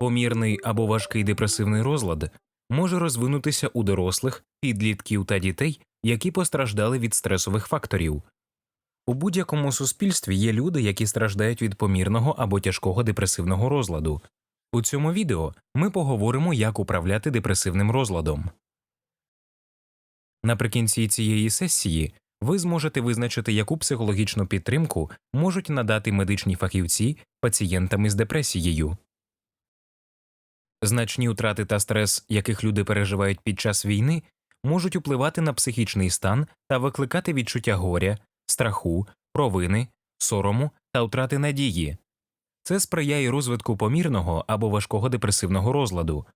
Помірний або важкий депресивний розлад може розвинутися у дорослих, підлітків та дітей, які постраждали від стресових факторів. У будь-якому суспільстві є люди, які страждають від помірного або тяжкого депресивного розладу. У цьому відео ми поговоримо, як управляти депресивним розладом. Наприкінці цієї сесії ви зможете визначити, яку психологічну підтримку можуть надати медичні фахівці пацієнтам із депресією. Значні втрати та стрес, яких люди переживають під час війни, можуть впливати на психічний стан та викликати відчуття горя, страху, провини, сорому та втрати надії. Це сприяє розвитку помірного або важкого депресивного розладу.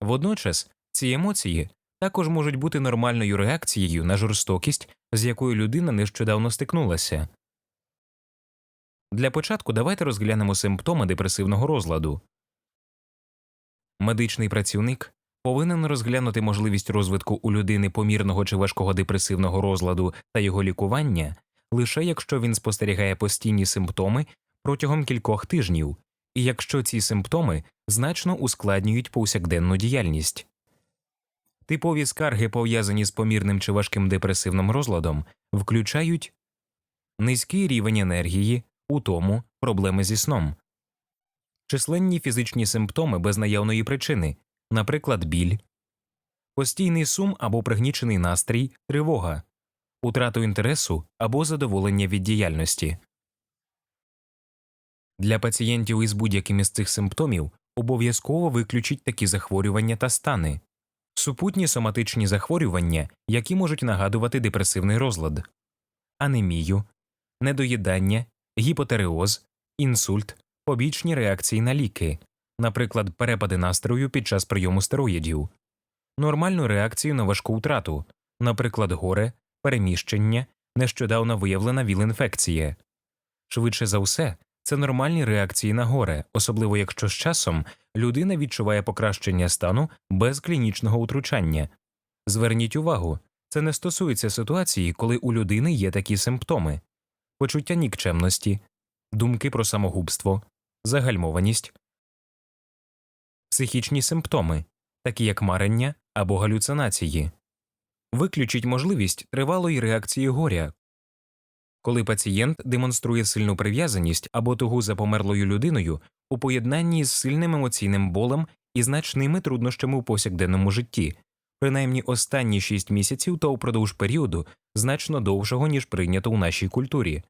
Водночас ці емоції також можуть бути нормальною реакцією на жорстокість, з якою людина нещодавно стикнулася. Для початку давайте розглянемо симптоми депресивного розладу. Медичний працівник повинен розглянути можливість розвитку у людини помірного чи важкого депресивного розладу та його лікування лише якщо він спостерігає постійні симптоми протягом кількох тижнів, і якщо ці симптоми значно ускладнюють повсякденну діяльність. Типові скарги, пов'язані з помірним чи важким депресивним розладом, включають низький рівень енергії, утому, проблеми зі сном, численні фізичні симптоми без наявної причини, наприклад, біль, постійний сум або пригнічений настрій, тривога, утрату інтересу або задоволення від діяльності. Для пацієнтів із будь-яким із цих симптомів обов'язково виключіть такі захворювання та стани, супутні соматичні захворювання, які можуть нагадувати депресивний розлад, анемію, недоїдання, гіпотереоз, інсульт, побічні реакції на ліки, наприклад, перепади настрою під час прийому стероїдів, нормальну реакцію на важку втрату, наприклад, горе, переміщення, нещодавно виявлена віл-інфекція. Швидше за все, це нормальні реакції на горе, особливо якщо з часом людина відчуває покращення стану без клінічного утручання. Зверніть увагу, це не стосується ситуації, коли у людини є такі симптоми почуття нікчемності, думки про самогубство, загальмованість, психічні симптоми, такі як марення або галюцинації. Виключіть можливість тривалої реакції горя, коли пацієнт демонструє сильну прив'язаність або тугу за померлою людиною у поєднанні з сильним емоційним болем і значними труднощами у повсякденному житті, принаймні останні 6 місяців та упродовж періоду значно довшого, ніж прийнято у нашій культурі.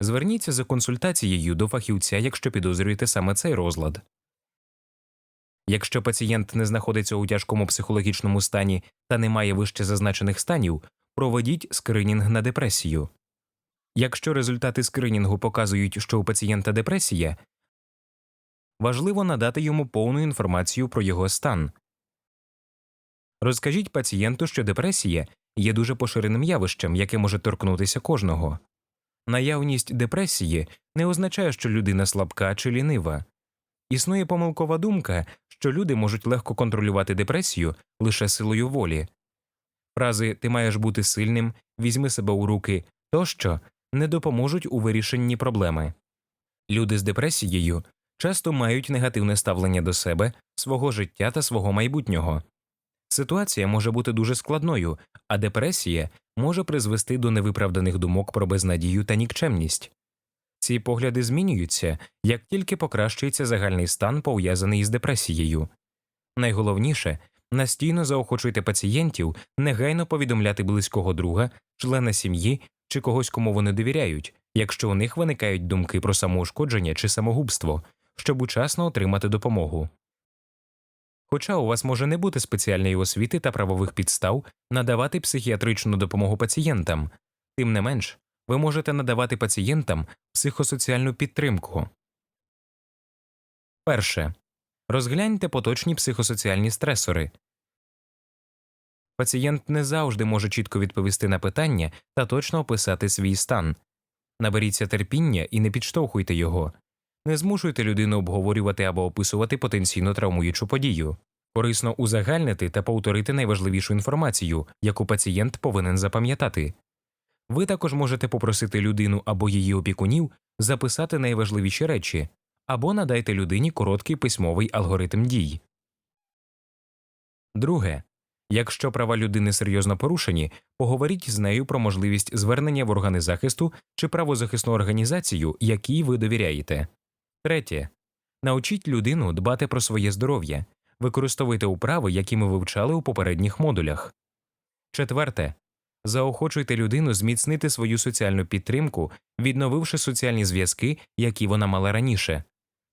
Зверніться за консультацією до фахівця, якщо підозрюєте саме цей розлад. Якщо пацієнт не знаходиться у тяжкому психологічному стані та не має вище зазначених станів, проведіть скринінг на депресію. Якщо результати скринінгу показують, що у пацієнта депресія, важливо надати йому повну інформацію про його стан. Розкажіть пацієнту, що депресія є дуже поширеним явищем, яке може торкнутися кожного. Наявність депресії не означає, що людина слабка чи лінива. Існує помилкова думка, що люди можуть легко контролювати депресію лише силою волі. Фрази ти маєш бути сильним, візьми себе у руки тощо не допоможуть у вирішенні проблеми. Люди з депресією часто мають негативне ставлення до себе, свого життя та свого майбутнього. Ситуація може бути дуже складною, а депресія може призвести до невиправданих думок про безнадію та нікчемність. Ці погляди змінюються, як тільки покращується загальний стан, пов'язаний з депресією. Найголовніше настійно заохочуйте пацієнтів негайно повідомляти близького друга, члена сім'ї чи когось, кому вони довіряють, якщо у них виникають думки про самоушкодження чи самогубство, щоб учасно отримати допомогу. Хоча у вас може не бути спеціальної освіти та правових підстав надавати психіатричну допомогу пацієнтам, тим не менш, ви можете надавати пацієнтам психосоціальну підтримку. Перше. Розгляньте поточні психосоціальні стресори. Пацієнт не завжди може чітко відповісти на питання та точно описати свій стан. Наберіться терпіння і не підштовхуйте його. Не змушуйте людину обговорювати або описувати потенційно травмуючу подію. Корисно узагальнити та повторити найважливішу інформацію, яку пацієнт повинен запам'ятати. Ви також можете попросити людину або її опікунів записати найважливіші речі, або надайте людині короткий письмовий алгоритм дій. Друге. Якщо права людини серйозно порушені, поговоріть з нею про можливість звернення в органи захисту чи правозахисну організацію, якій ви довіряєте. Третє. Научіть людину дбати про своє здоров'я, використовуйте управи, які ми вивчали у попередніх модулях. Четверте. Заохочуйте людину зміцнити свою соціальну підтримку, відновивши соціальні зв'язки, які вона мала раніше.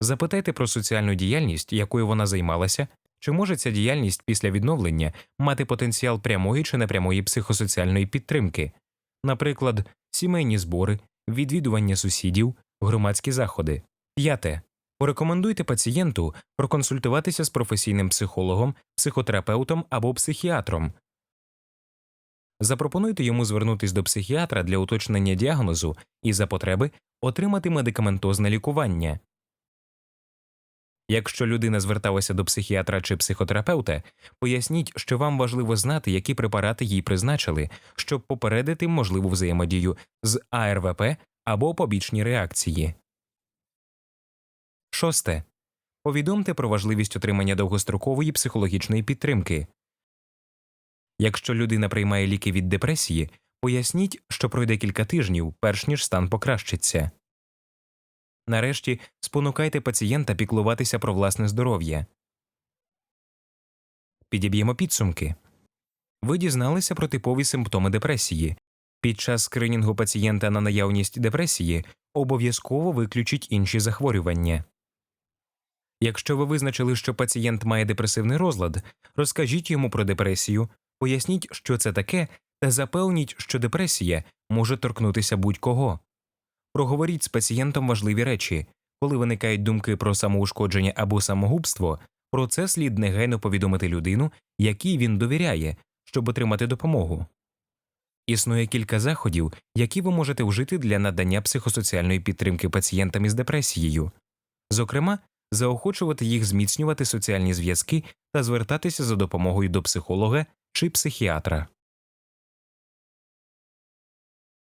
Запитайте про соціальну діяльність, якою вона займалася, чи може ця діяльність після відновлення мати потенціал прямої чи непрямої психосоціальної підтримки, наприклад, сімейні збори, відвідування сусідів, громадські заходи. П'яте. Порекомендуйте пацієнту проконсультуватися з професійним психологом, психотерапевтом або психіатром. Запропонуйте йому звернутися до психіатра для уточнення діагнозу і за потреби отримати медикаментозне лікування. Якщо людина зверталася до психіатра чи психотерапевта, поясніть, що вам важливо знати, які препарати їй призначили, щоб попередити можливу взаємодію з АРВП або побічні реакції. Шосте. Повідомте про важливість отримання довгострокової психологічної підтримки. Якщо людина приймає ліки від депресії, поясніть, що пройде кілька тижнів, перш ніж стан покращиться. Нарешті спонукайте пацієнта піклуватися про власне здоров'я. Підіб'ємо підсумки. Ви дізналися про типові симптоми депресії. Під час скринінгу пацієнта на наявність депресії обов'язково виключіть інші захворювання. Якщо ви визначили, що пацієнт має депресивний розлад, розкажіть йому про депресію, поясніть, що це таке, та запевніть, що депресія може торкнутися будь-кого. Проговоріть з пацієнтом важливі речі. Коли виникають думки про самоушкодження або самогубство, про це слід негайно повідомити людину, якій він довіряє, щоб отримати допомогу. Існує кілька заходів, які ви можете вжити для надання психосоціальної підтримки пацієнтам із депресією. Зокрема, заохочувати їх зміцнювати соціальні зв'язки та звертатися за допомогою до психолога чи психіатра.